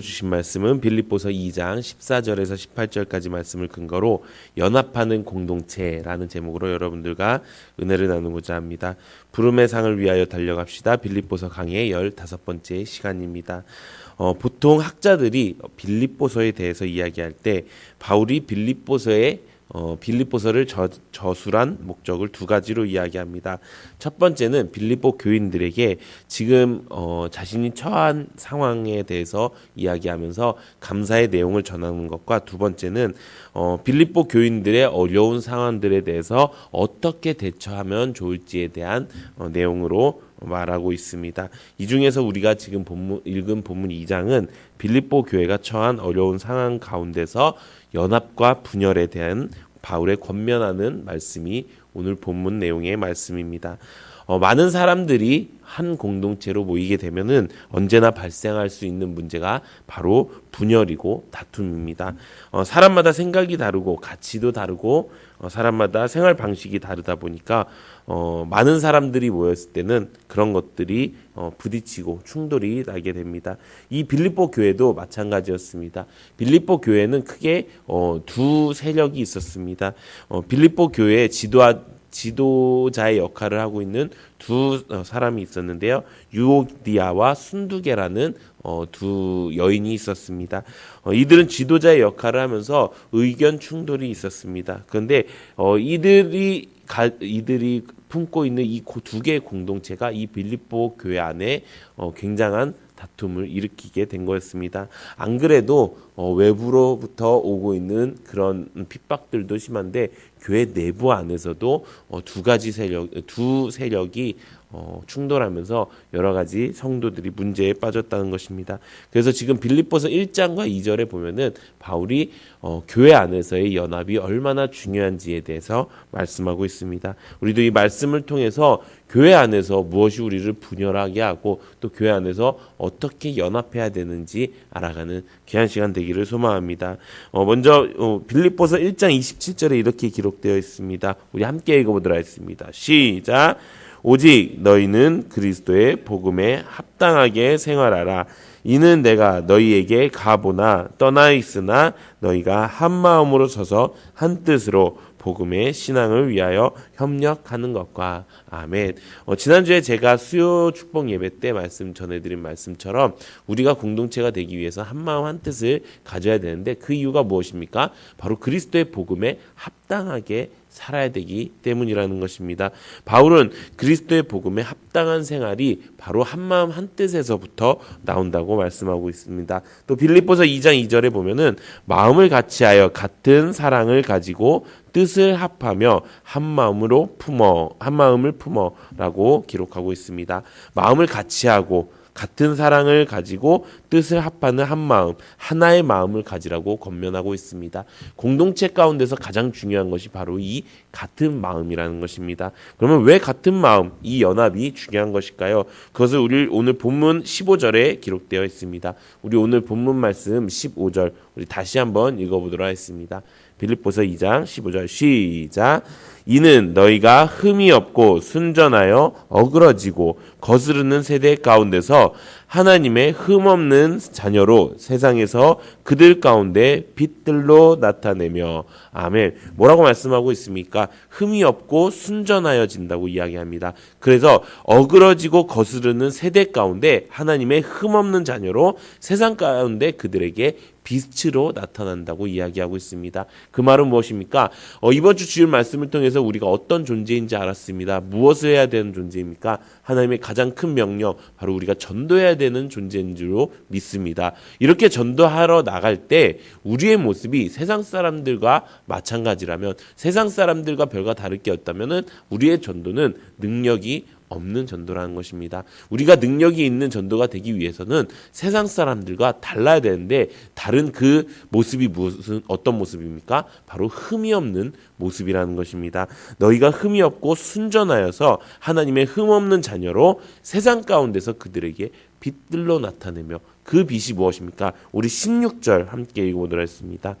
주신 말씀은 빌립보서 2장 14절에서 18절까지 말씀을 근거로 연합하는 공동체라는 제목으로 여러분들과 은혜를 나누고자 합니다. 부름의 상을 위하여 달려갑시다. 빌립보서 강의 15번째 시간입니다. 어, 보통 학자들이 빌립보서에 대해서 이야기할 때 바울이 빌립보서에 어, 빌립보서를 저, 저술한 목적을 두 가지로 이야기합니다. 첫 번째는 빌립보 교인들에게 지금 어, 자신이 처한 상황에 대해서 이야기하면서 감사의 내용을 전하는 것과 두 번째는 어, 빌립보 교인들의 어려운 상황들에 대해서 어떻게 대처하면 좋을지에 대한 어, 내용으로 말하고 있습니다. 이 중에서 우리가 지금 본문, 읽은 본문 2장은 빌립보 교회가 처한 어려운 상황 가운데서 연합과 분열에 대한 바울의 권면하는 말씀이 오늘 본문 내용의 말씀입니다. 어, 많은 사람들이 한 공동체로 모이게 되면은 언제나 발생할 수 있는 문제가 바로 분열이고 다툼입니다. 어, 사람마다 생각이 다르고 가치도 다르고 어, 사람마다 생활 방식이 다르다 보니까 어, 많은 사람들이 모였을 때는 그런 것들이 어, 부딪히고 충돌이 나게 됩니다. 이 빌립보 교회도 마찬가지였습니다. 빌립보 교회는 크게 어, 두 세력이 있었습니다. 어, 빌립보 교회의 지도하 지도자의 역할을 하고 있는 두 어, 사람이 있었는데요. 유오디아와 순두계라는 어, 두 여인이 있었습니다. 어, 이들은 지도자의 역할을 하면서 의견 충돌이 있었습니다. 그런데 어, 이들이 가, 이들이 품고 있는 이 두 개의 공동체가 이 빌립보 교회 안에 어, 굉장한 다툼을 일으키게 된 거였습니다. 안 그래도 어, 외부로부터 오고 있는 그런 핍박들도 심한데 교회 내부 안에서도 어, 두 가지 세력, 두 세력이 어, 충돌하면서 여러 가지 성도들이 문제에 빠졌다는 것입니다. 그래서 지금 빌립보서 1장과 2절에 보면은 바울이 어, 교회 안에서의 연합이 얼마나 중요한지에 대해서 말씀하고 있습니다. 우리도 이 말씀을 통해서 교회 안에서 무엇이 우리를 분열하게 하고 또 교회 안에서 어떻게 연합해야 되는지 알아가는 귀한 시간 되기를 소망합니다. 어, 먼저 어, 빌립보서 1장 27절에 이렇게 기록되어 있습니다. 우리 함께 읽어보도록 하겠습니다. 시작. 오직 너희는 그리스도의 복음에 합당하게 생활하라. 이는 내가 너희에게 가보나 떠나 있으나 너희가 한 마음으로 서서 한 뜻으로 복음의 신앙을 위하여 협력하는 것과 아멘. 어, 지난주에 제가 수요 축복 예배 때 말씀 전해드린 말씀처럼 우리가 공동체가 되기 위해서 한 마음 한 뜻을 가져야 되는데 그 이유가 무엇입니까? 바로 그리스도의 복음에 합당하게 살아야 되기 때문이라는 것입니다. 바울은 그리스도의 복음에 합당한 생활이 바로 한 마음 한 뜻에서부터 나온다고 말씀하고 있습니다. 또 빌립보서 2장 2절에 보면은 마음을 같이하여 같은 사랑을 가지고 뜻을 합하며 한 마음으로 품어 한 마음을 품어라고 기록하고 있습니다. 마음을 같이하고 같은 사랑을 가지고 뜻을 합하는 한 마음, 하나의 마음을 가지라고 권면하고 있습니다. 공동체 가운데서 가장 중요한 것이 바로 이 같은 마음이라는 것입니다. 그러면 왜 같은 마음, 이 연합이 중요한 것일까요? 그것을 우리 오늘 본문 15절에 기록되어 있습니다. 우리 오늘 본문 말씀 15절 우리 다시 한번 읽어보도록 하겠습니다. 빌립보서 2장 15절 시작. 이는 너희가 흠이 없고 순전하여 어그러지고 거스르는 세대 가운데서 하나님의 흠 없는 자녀로 세상에서 그들 가운데 빛들로 나타내며 아멘. 뭐라고 말씀하고 있습니까? 흠이 없고 순전하여진다고 이야기합니다. 그래서 어그러지고 거스르는 세대 가운데 하나님의 흠 없는 자녀로 세상 가운데 그들에게 빛으로 나타난다고 이야기하고 있습니다. 그 말은 무엇입니까? 어, 이번 주 주일 말씀을 통해서 우리가 어떤 존재인지 알았습니다. 무엇을 해야 되는 존재입니까? 하나님의 가장 큰 명령, 바로 우리가 전도해야 되는 존재인 줄로 믿습니다. 이렇게 전도하러 나갈 때 우리의 모습이 세상 사람들과 마찬가지라면 세상 사람들과 별과 다를 게 없다면은 우리의 전도는 능력이 없는 전도라는 것입니다. 우리가 능력이 있는 전도가 되기 위해서는 세상 사람들과 달라야 되는데 다른 그 모습이 무슨 어떤 모습입니까? 바로 흠이 없는 모습이라는 것입니다. 너희가 흠이 없고 순전하여서 하나님의 흠 없는 자녀로 세상 가운데서 그들에게 빛들로 나타내며 그 빛이 무엇입니까? 우리 16절 함께 읽어보도록 하겠습니다.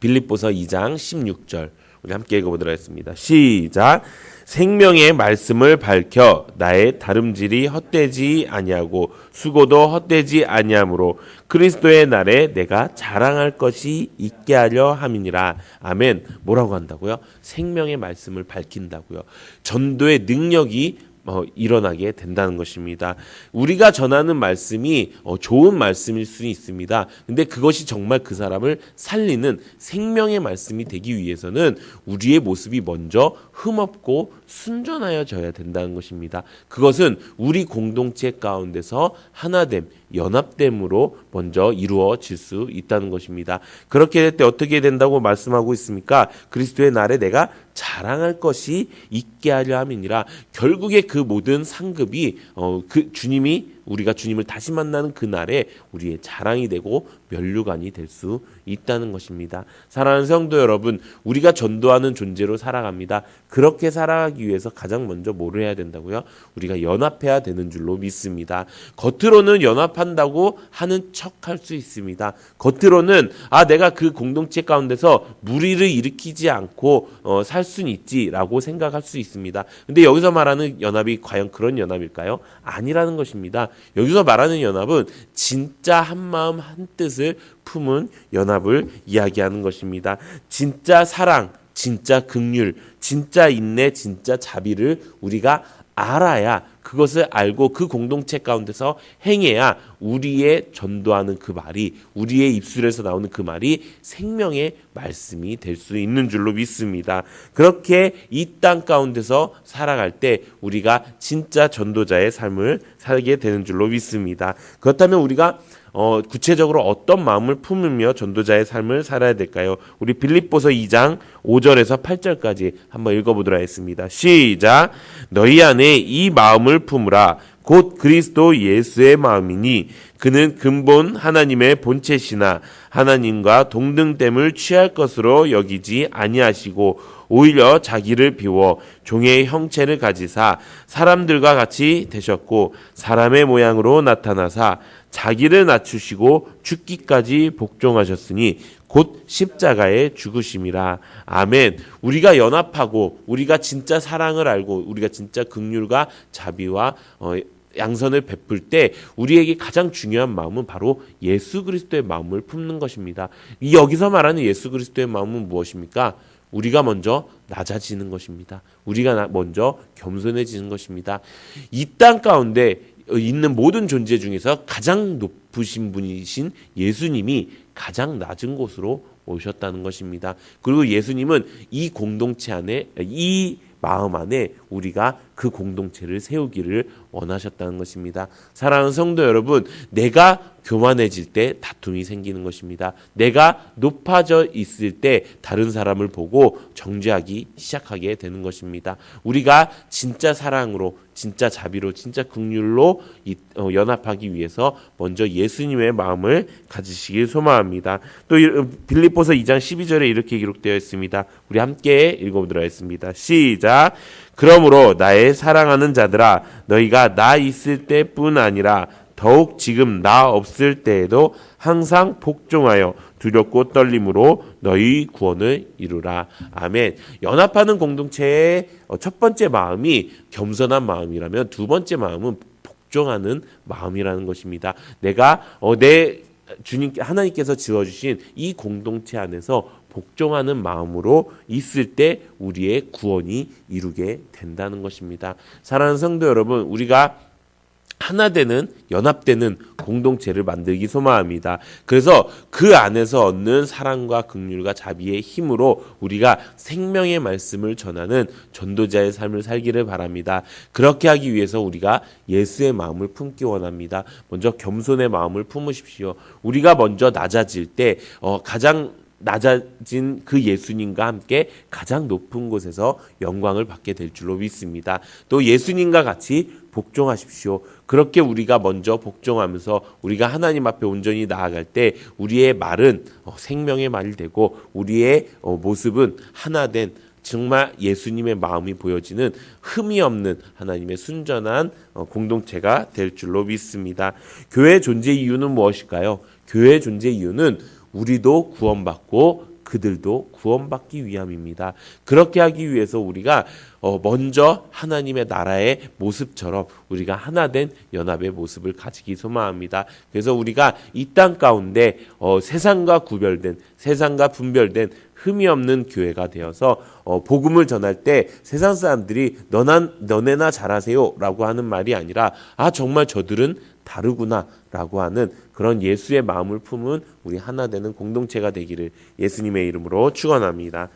빌립보서 2장 16절 우리 함께 읽어보도록 하겠습니다. 시작. 생명의 말씀을 밝혀 나의 다름질이 헛되지 아니하고 수고도 헛되지 아니하므로 그리스도의 날에 내가 자랑할 것이 있게 하려 함이니라. 아멘. 뭐라고 한다고요? 생명의 말씀을 밝힌다고요. 전도의 능력이 어, 일어나게 된다는 것입니다. 우리가 전하는 말씀이 어, 좋은 말씀일 수 있습니다. 근데 그것이 정말 그 사람을 살리는 생명의 말씀이 되기 위해서는 우리의 모습이 먼저 흠없고 순전하여져야 된다는 것입니다. 그것은 우리 공동체 가운데서 하나됨, 연합됨으로 먼저 이루어질 수 있다는 것입니다. 그렇게 될 때 어떻게 된다고 말씀하고 있습니까? 그리스도의 날에 내가 자랑할 것이 있게 하려 함이니라. 결국에 그 모든 상급이 어, 그 주님이 우리가 주님을 다시 만나는 그 날에 우리의 자랑이 되고 면류관이 될 수 있다는 것입니다. 사랑하는 성도 여러분, 우리가 전도하는 존재로 살아갑니다. 그렇게 살아가기 위해서 가장 먼저 뭐를 해야 된다고요? 우리가 연합해야 되는 줄로 믿습니다. 겉으로는 연합한다고 하는 척할 수 있습니다. 겉으로는 아 내가 그 공동체 가운데서 무리를 일으키지 않고 어, 살 수는 있지라고 생각할 수 있습니다. 근데 여기서 말하는 연합이 과연 그런 연합일까요? 아니라는 것입니다. 여기서 말하는 연합은 진짜 한 마음 한 뜻을 품은 연합을 이야기하는 것입니다. 진짜 사랑, 진짜 극률, 진짜 인내, 진짜 자비를 우리가 알아야 그것을 알고 그 공동체 가운데서 행해야 우리의 전도하는 그 말이 우리의 입술에서 나오는 그 말이 생명의 말씀이 될 수 있는 줄로 믿습니다. 그렇게 이 땅 가운데서 살아갈 때 우리가 진짜 전도자의 삶을 살게 되는 줄로 믿습니다. 그렇다면 우리가 어, 구체적으로 어떤 마음을 품으며 전도자의 삶을 살아야 될까요? 우리 빌립보서 2장 5절에서 8절까지 한번 읽어보도록 하겠습니다. 시작. 너희 안에 이 마음을 품으라. 곧 그리스도 예수의 마음이니 그는 근본 하나님의 본체시나 하나님과 동등됨을 취할 것으로 여기지 아니하시고 오히려 자기를 비워 종의 형체를 가지사 사람들과 같이 되셨고 사람의 모양으로 나타나사 자기를 낮추시고 죽기까지 복종하셨으니 곧 십자가에 죽으심이라. 아멘. 우리가 연합하고 우리가 진짜 사랑을 알고 우리가 진짜 극률과 자비와 어, 양선을 베풀 때 우리에게 가장 중요한 마음은 바로 예수 그리스도의 마음을 품는 것입니다. 이 여기서 말하는 예수 그리스도의 마음은 무엇입니까? 우리가 먼저 낮아지는 것입니다. 우리가 먼저 겸손해지는 것입니다. 이 땅 가운데 있는 모든 존재 중에서 가장 높으신 분이신 예수님이 가장 낮은 곳으로 오셨다는 것입니다. 그리고 예수님은 이 공동체 안에 이 마음 안에 우리가 그 공동체를 세우기를 원하셨다는 것입니다. 사랑하는 성도 여러분, 내가 교만해질 때 다툼이 생기는 것입니다. 내가 높아져 있을 때 다른 사람을 보고 정죄하기 시작하게 되는 것입니다. 우리가 진짜 사랑으로, 진짜 자비로, 진짜 극률로 어, 연합하기 위해서 먼저 예수님의 마음을 가지시길 소망합니다. 또 빌립보서 2장 12절에 이렇게 기록되어 있습니다. 우리 함께 읽어보도록 하겠습니다. 시작. 그러므로 나의 사랑하는 자들아 너희가 나 있을 때뿐 아니라 더욱 지금 나 없을 때에도 항상 복종하여 두렵고 떨림으로 너희 구원을 이루라. 아멘. 연합하는 공동체의 첫 번째 마음이 겸손한 마음이라면 두 번째 마음은 복종하는 마음이라는 것입니다. 내가 어, 내 주님 하나님께서 지어 주신 이 공동체 안에서 복종하는 마음으로 있을 때 우리의 구원이 이루게 된다는 것입니다. 사랑하는 성도 여러분, 우리가 하나 되는 연합되는 공동체를 만들기 소망합니다. 그래서 그 안에서 얻는 사랑과 긍휼과 자비의 힘으로 우리가 생명의 말씀을 전하는 전도자의 삶을 살기를 바랍니다. 그렇게 하기 위해서 우리가 예수의 마음을 품기 원합니다. 먼저 겸손의 마음을 품으십시오. 우리가 먼저 낮아질 때 어, 가장 낮아진 그 예수님과 함께 가장 높은 곳에서 영광을 받게 될 줄로 믿습니다. 또 예수님과 같이 복종하십시오. 그렇게 우리가 먼저 복종하면서 우리가 하나님 앞에 온전히 나아갈 때 우리의 말은 어, 생명의 말이 되고 우리의 어, 모습은 하나 된 정말 예수님의 마음이 보여지는 흠이 없는 하나님의 순전한 어, 공동체가 될 줄로 믿습니다. 교회 존재 이유는 무엇일까요? 교회 존재 이유는 우리도 구원받고 그들도 구원받기 위함입니다. 그렇게 하기 위해서 우리가 어, 먼저 하나님의 나라의 모습처럼 우리가 하나된 연합의 모습을 가지기 소망합니다. 그래서 우리가 이 땅 가운데 어, 세상과 구별된 세상과 분별된 흠이 없는 교회가 되어서 어, 복음을 전할 때 세상 사람들이 너나 너네나 잘하세요라고 하는 말이 아니라 아 정말 저들은 다르구나라고 하는 그런 예수의 마음을 품은 우리 하나 되는 공동체가 되기를 예수님의 이름으로 축원합니다.